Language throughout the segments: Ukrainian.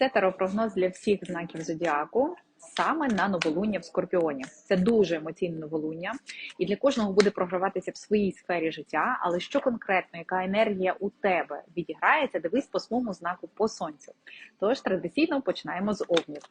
Це таропрогноз для всіх знаків зодіаку. Саме на новолуння в Скорпіоні. Це дуже емоційне новолуння, і для кожного буде програватися в своїй сфері життя. Але що конкретно, яка енергія у тебе відіграється, дивись по своєму знаку по сонцю. Тож традиційно починаємо з овнів.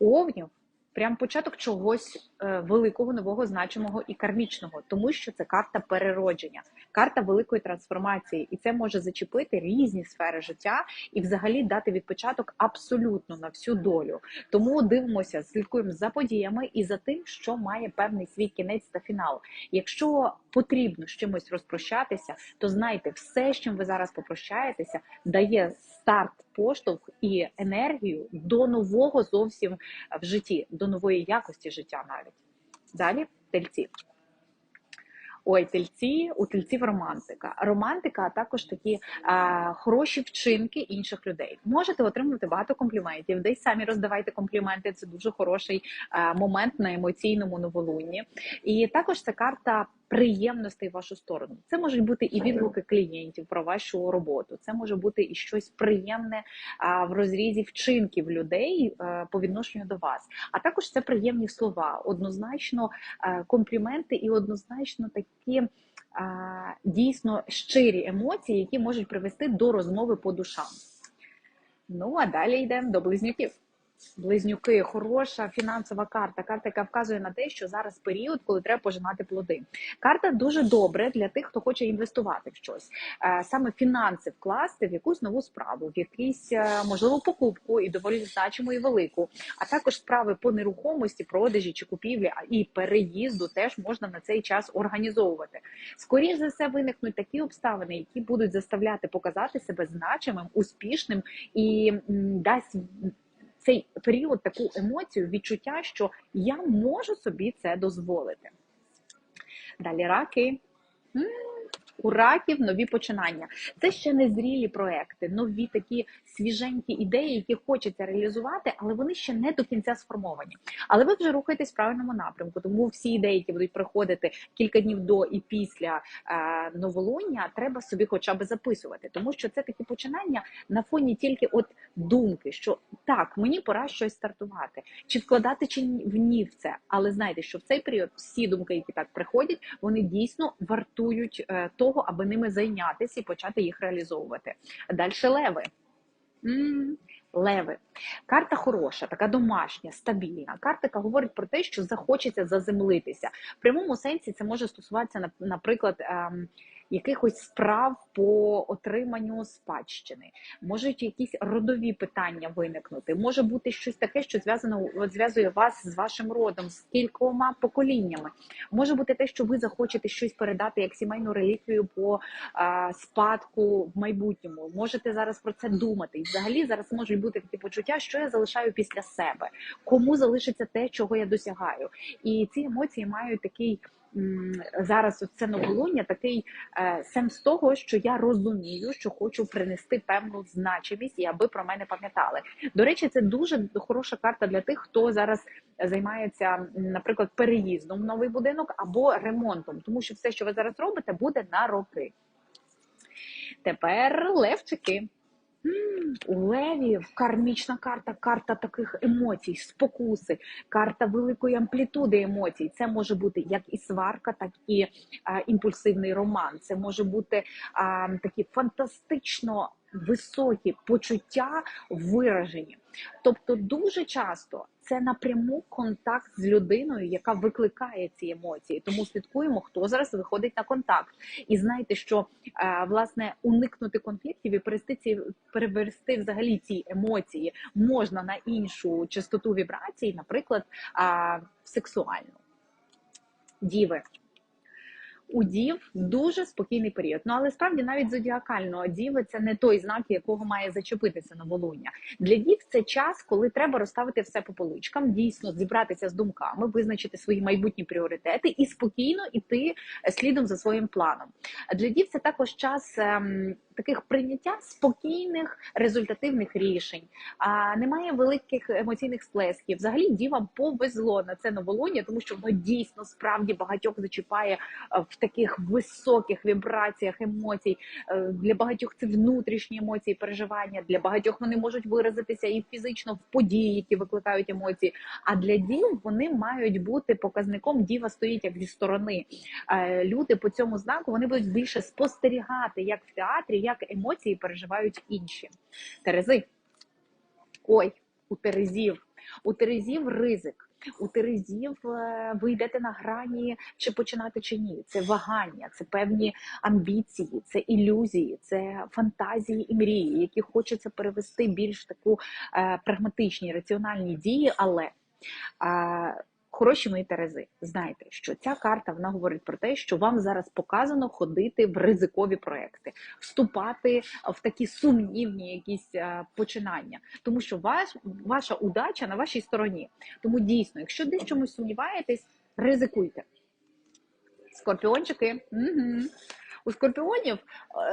У овнів прям початок чогось е, великого, нового, значимого і кармічного, тому що це карта переродження, карта великої трансформації, і це може зачепити різні сфери життя і взагалі дати відпочаток абсолютно на всю долю. Тому дивимося, слідкуємо за подіями і за тим, що має певний свій кінець та фінал. Якщо потрібно з чимось розпрощатися, то знайте, все, з чим ви зараз попрощаєтеся, дає старт, поштовх і енергію до нового зовсім в житті, до нової якості життя навіть. Далі тельці. Ой, тельці, у тельців романтика. Романтика, а також такі а, хороші вчинки інших людей. Можете отримувати багато компліментів, десь самі роздавайте компліменти. Це дуже хороший а, момент на емоційному новолунні. І також це карта приємностей в вашу сторону. Це можуть бути і відгуки клієнтів про вашу роботу. Це може бути і щось приємне в розрізі вчинків людей а, по відношенню до вас. А також це приємні слова, однозначно а, компліменти і однозначно такі. Дійсно щирі емоції, які можуть привести до розмови по душам. Ну а далі йдемо до близнюків. Близнюки, хороша фінансова карта. Карта, яка вказує на те, що зараз період, коли треба пожинати плоди. Карта дуже добре для тих, хто хоче інвестувати в щось, е, саме фінанси вкласти в якусь нову справу, в якусь е, можливу покупку і доволі значиму і велику. А також справи по нерухомості, продажі чи купівлі, і переїзду теж можна на цей час організовувати. Скоріше за все, виникнуть такі обставини, які будуть заставляти показати себе значимим, успішним і дасть цей період таку емоцію, відчуття, що я можу собі це дозволити. Далі раки. У раків нові починання. Це ще не зрілі проекти, нові такі свіженькі ідеї, які хочеться реалізувати, але вони ще не до кінця сформовані. Але ви вже рухаєтесь в правильному напрямку. Тому всі ідеї, які будуть приходити кілька днів до і після е, новолуння, треба собі, хоча б записувати, тому що це такі починання на фоні тільки от думки, що так, мені пора щось стартувати, чи вкладати чи в ні в це. Але знайте, що в цей період всі думки, які так приходять, вони дійсно вартують е, того, аби ними зайнятися і почати їх реалізовувати. Далі леви. Леви. Карта хороша, така домашня, стабільна. Карта, яка говорить про те, що захочеться заземлитися. В прямому сенсі це може стосуватися, наприклад, ем, якихось справ по отриманню спадщини, можуть якісь родові питання виникнути. Може бути щось таке, що зв'язано зв'язує вас з вашим родом, з кількома поколіннями. Може бути те, що ви захочете щось передати як сімейну реліквію по а, спадку в майбутньому. Можете зараз про це думати. І взагалі зараз можуть бути такі почуття, що я залишаю після себе, кому залишиться те, чого я досягаю, і ці емоції мають такий зараз це новолуння такий е, сенс того, що я розумію, що хочу принести певну значимість і аби про мене пам'ятали. До речі, це дуже хороша карта для тих, хто зараз займається, наприклад, переїздом в новий будинок або ремонтом, тому що все, що ви зараз робите, буде на роки. Тепер левчики. У Левів кармічна карта, карта таких емоцій, спокуси, карта великої амплітуди емоцій. Це може бути як і сварка, так і а, імпульсивний роман. Це може бути а, такі фантастично високі почуття виражені. Тобто, дуже часто це напряму контакт з людиною, яка викликає ці емоції. Тому слідкуємо, хто зараз виходить на контакт, і знаєте, що е, власне уникнути конфліктів і перевести ці перевести взагалі ці емоції можна на іншу частоту вібрацій, наприклад, сексуальну. Діви у дів дуже спокійний період. Ну але справді навіть зодіакально діви це не той знак, якого має зачепитися новолуння. Для дів це час, коли треба розставити все по поличкам, дійсно зібратися з думками, визначити свої майбутні пріоритети і спокійно іти слідом за своїм планом. Для дів це також час. Ем, таких прийняття спокійних результативних рішень, а немає великих емоційних сплесків. Взагалі дівам повезло на це новолуння, тому що воно дійсно справді багатьох зачіпає в таких високих вібраціях емоцій. Е, Для багатьох це внутрішні емоції, переживання. Для багатьох вони можуть виразитися і фізично в події, які викликають емоції. А для дів вони мають бути показником. Діва стоїть як зі сторони. Е, Люди по цьому знаку вони будуть більше спостерігати, як в театрі, як емоції переживають інші. Терези. Ой, у Терезів. У Терезів ризик. У Терезів е, ви йдете на грані, чи починати чи ні. Це вагання, це певні амбіції, це ілюзії, це фантазії і мрії, які хочеться перевести більш таку е, прагматичні, раціональні дії, але. Хороші мої Терези, знайте, що ця карта вона говорить про те, що вам зараз показано ходити в ризикові проекти, вступати в такі сумнівні якісь е, починання, тому що ваш, ваша удача на вашій стороні. Тому дійсно, якщо десь чомусь сумніваєтесь, ризикуйте. Скорпіончики. Угу. У скорпіонів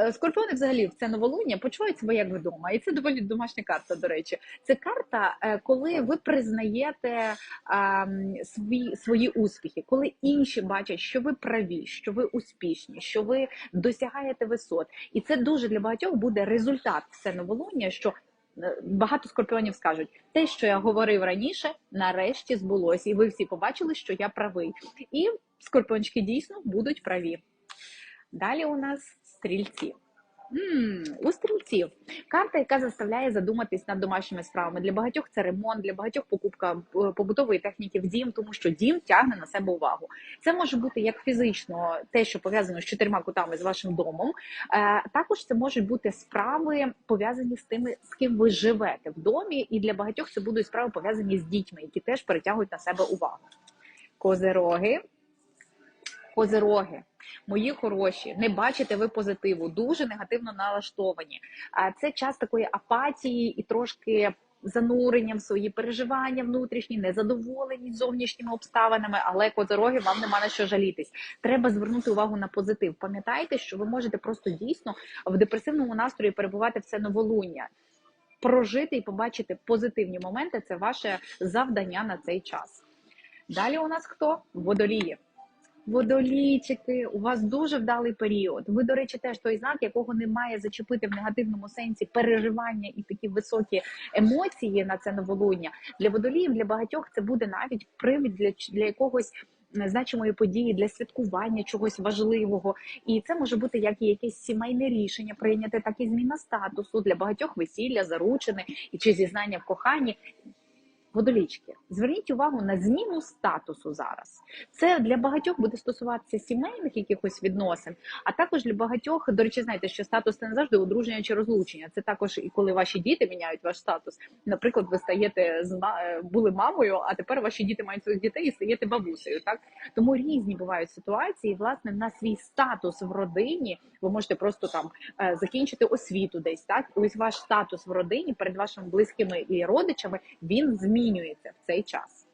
е, скорпіони взагалі це новолуння почувають себе як вдома, і це доволі домашня карта. До речі, це карта, е, коли ви признаєте а, свої, свої успіхи, коли інші бачать, що ви праві, що ви успішні, що ви досягаєте висот, і це дуже для багатьох буде результат це новолуння, що е, Багато скорпіонів скажуть, те, що я говорив раніше, нарешті збулося, і ви всі побачили, що я правий. І скорпіончики дійсно будуть праві. Далі у нас стрільці. М, у стрільців карта, яка заставляє задуматись над домашніми справами. Для багатьох це ремонт, для багатьох покупка е, побутової техніки в дім, тому що дім тягне на себе увагу. Це може бути як фізично, те, що пов'язано з чотирма кутами з вашим домом. Е, також це можуть бути справи пов'язані з тими, з ким ви живете в домі, і для багатьох це будуть справи пов'язані з дітьми, які теж перетягують на себе увагу. Козероги. Козероги. Мої хороші, не бачите ви позитиву, дуже негативно налаштовані. А це час такої апатії і трошки занурення в свої переживання внутрішні, незадоволені зовнішніми обставинами, але козороги вам нема на що жалітись. Треба звернути увагу на позитив. Пам'ятайте, що ви можете просто дійсно в депресивному настрої перебувати в це новолуння. Прожити і побачити позитивні моменти це ваше завдання на цей час. Далі у нас хто? Водолії. Водолійчики, у вас дуже вдалий період. Ви, до речі, теж той знак, якого не має зачепити в негативному сенсі переживання і такі високі емоції на це новолуння. Для водоліїв, для багатьох це буде навіть привід для, для якогось. Значимої події для святкування чогось важливого, і це може бути як і якесь сімейне рішення прийняти, так і зміна статусу для багатьох весілля, заручини і чи зізнання в коханні. Водолічки, зверніть увагу на зміну статусу зараз. Це для багатьох буде стосуватися сімейних якихось відносин, а також для багатьох, до речі, знаєте, що статус це не завжди одруження чи розлучення. Це також і коли ваші діти міняють ваш статус. Наприклад, ви стаєте були мамою, а тепер ваші діти мають своїх дітей і стаєте бабусею. Так тому різні бувають ситуації. Власне, на свій статус в родині ви можете просто там е, закінчити освіту, десь так. Ось ваш статус в родині перед вашими близькими і родичами він змінюється змінюється в цей час.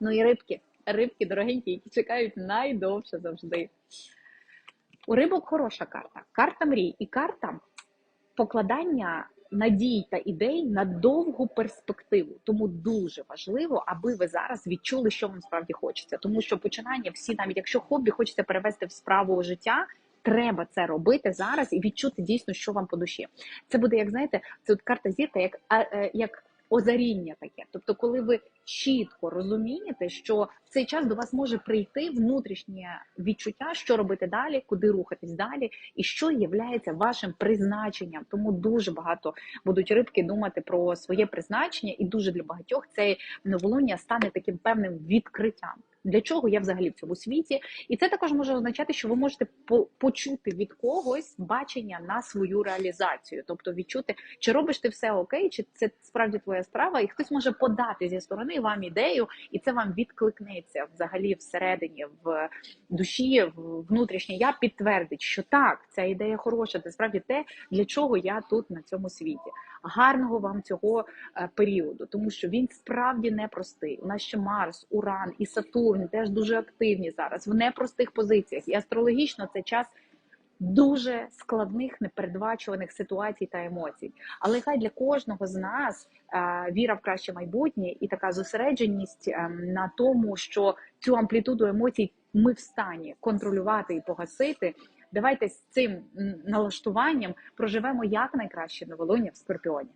Ну і рибки, рибки дорогенькі, які чекають найдовше завжди. У рибок хороша карта. Карта мрій і карта покладання надій та ідей на довгу перспективу. Тому дуже важливо, аби ви зараз відчули, що вам справді хочеться. Тому що починання всі, навіть якщо хобі хочеться перевести в справу життя. Треба це робити зараз і відчути дійсно, що вам по душі. Це буде, як знаєте, це от карта зірка, як е, як озаріння таке. Тобто, коли ви чітко розумієте, що в цей час до вас може прийти внутрішнє відчуття, що робити далі, куди рухатись далі, і що є вашим призначенням. Тому дуже багато будуть рибки думати про своє призначення, і дуже для багатьох це новолуння стане таким певним відкриттям. Для чого я взагалі в цьому світі? І це також може означати, що ви можете почути від когось бачення на свою реалізацію, тобто відчути, чи робиш ти все окей, чи це справді твоя справа, і хтось може подати зі сторони вам ідею, і це вам відкликнеться взагалі всередині, в душі, в внутрішнє я підтвердить, що так, ця ідея хороша, це справді те, для чого я тут на цьому світі. Гарного вам цього е, періоду, тому що він справді непростий. У нас ще Марс, Уран і Сатурн теж дуже активні зараз в непростих позиціях. І астрологічно це час дуже складних, непередбачуваних ситуацій та емоцій. Але хай для кожного з нас е, віра в краще майбутнє і така зосередженість ем, на тому, що цю амплітуду емоцій ми в стані контролювати і погасити. Давайте з цим налаштуванням проживемо як найкраще новолуння в Скорпіоні.